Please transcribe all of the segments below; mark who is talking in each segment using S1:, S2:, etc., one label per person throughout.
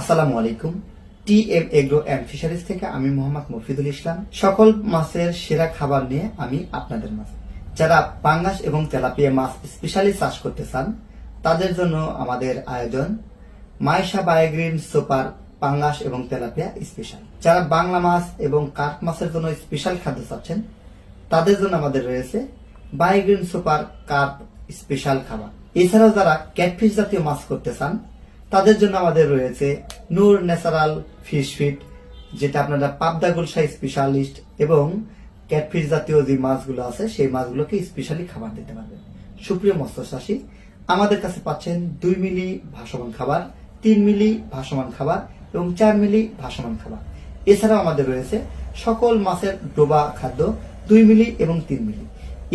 S1: আসসালামু আলাইকুম। T M agro and fisheries থেকে আমি মোহাম্মদ মফিদুল ইসলাম। সকল মাছের সেরা খাবার নিয়ে আমি আপনাদের মাঝে। যারা পাঙ্গাস এবং তেলাপিয়া মাছ স্পেশালি চাষ করতে চান, তাদের জন্য আমাদের আয়োজন মাইশা বায়োগ্রিন সুপার পাঙ্গাস এবং তেলাপিয়া স্পেশাল যারা বাংলা মাছ এবং কার্প মাছের জন্য স্পেশাল খাদ্য চাচ্ছেন, তাদের জন্য আমাদের রয়েছে বায়োগ্রিন সুপার কার্প স্পেশাল খাবার। এছাড়াও যারা ক্যাটফিশ জাতীয় মাছ করতে চান তাদের জন্য আমাদের রয়েছে নূর ন্যাচারাল ফিশ ফিট, যেটা আপনারা পাবদা গুলশা স্পেশালিস্ট এবং ক্যাটফিশ জাতীয় যে মাছগুলো আছে, সেই মাছগুলোকে স্পেশালি খাবার দিতে পারবেন সুপ্রিয় মৎস্য চাষী আমাদের কাছে পাচ্ছেন দুই মিলি ভাসমান খাবার, তিন মিলি ভাসমান খাবার এবং চার মিলি ভাসমান খাবার। এছাড়াও আমাদের রয়েছে সকল মাছের ডোবা খাদ্য দুই মিলি এবং তিন মিলি।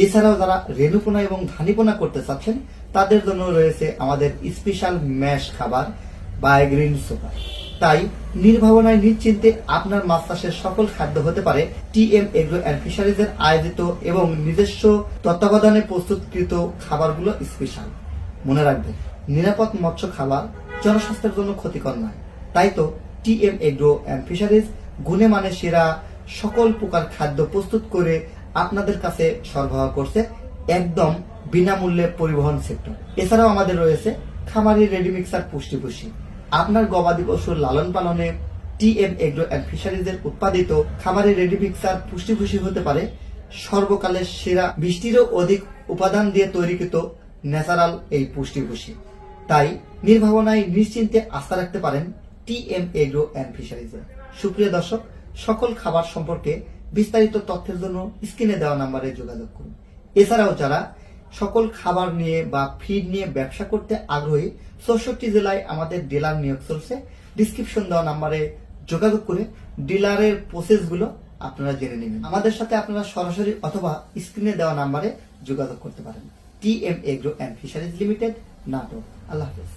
S1: এছাড়াও যারা রেণুপোনা এবং ধানিপোনা করতে চাচ্ছেন, তাদের জন্য রয়েছে আমাদের স্পেশাল ম্যাশ খাবার বায়োগ্রিন সুপার তাই নির্ভাবনায় নিশ্চিন্তে আপনার মাছ চাষের সকল খাদ্য হতে পারে টি এম এগ্রো অ্যান্ড ফিশারিজের আয়োজিত এবং নিজস্ব তত্ত্বাবধানে প্রস্তুতকৃত খাবারগুলো স্পেশাল মনে রাখবেন, নিরাপদ মৎস্য খাবার জনস্বাস্থ্যের জন্য ক্ষতিকর নয়। তাই তো T M agro and fisheries গুণে মানে সেরা সকল প্রকার খাদ্য প্রস্তুত করে আপনাদের কাছে সরবরাহ করছে একদম বিনামূল্যে পরিবহন সেক্টর। এছাড়াও আমাদের রয়েছে খামারি রেডি মিক্সার পুষ্টি পুষ্টি আপনার গবাদি পশুর লালন পালনে টি এম এগ্রো অ্যান্ড ফিশারিজের উৎপাদিত খামারি রেডি মিক্সার পুষ্টি পুষ্টি হতে পারে সর্বকালের সেরা বৃষ্টিরও অধিক উপাদান দিয়ে তৈরিকৃত ন্যাচারাল এই পুষ্টি পুষ্টি তাই নির্ভাবনায় নিশ্চিন্তে আস্থা রাখতে পারেন টি এম এগ্রো অ্যান্ড ফিশারিজে। সুপ্রিয় দর্শক, সকল খাবার সম্পর্কে বিস্তারিত তথ্যের জন্য স্ক্রিনে দেওয়া নাম্বারে যোগাযোগ করুন। এছাড়াও যারা সকল খাবার নিয়ে বা ফিড নিয়ে ব্যবসা করতে আগ্রহী, চৌষট্টি জেলায় আমাদের ডিলার নিয়োগ চলছে। ডিসক্রিপশন দেওয়া নাম্বারে যোগাযোগ করে ডিলারের প্রসেসগুলো আপনারা জেনে নেবেন। আমাদের সাথে আপনারা সরাসরি অথবা স্ক্রিনে দেওয়া নাম্বারে যোগাযোগ করতে পারেন। T M agro and fisheries limited নাটক আল্লাহ হাফেজ।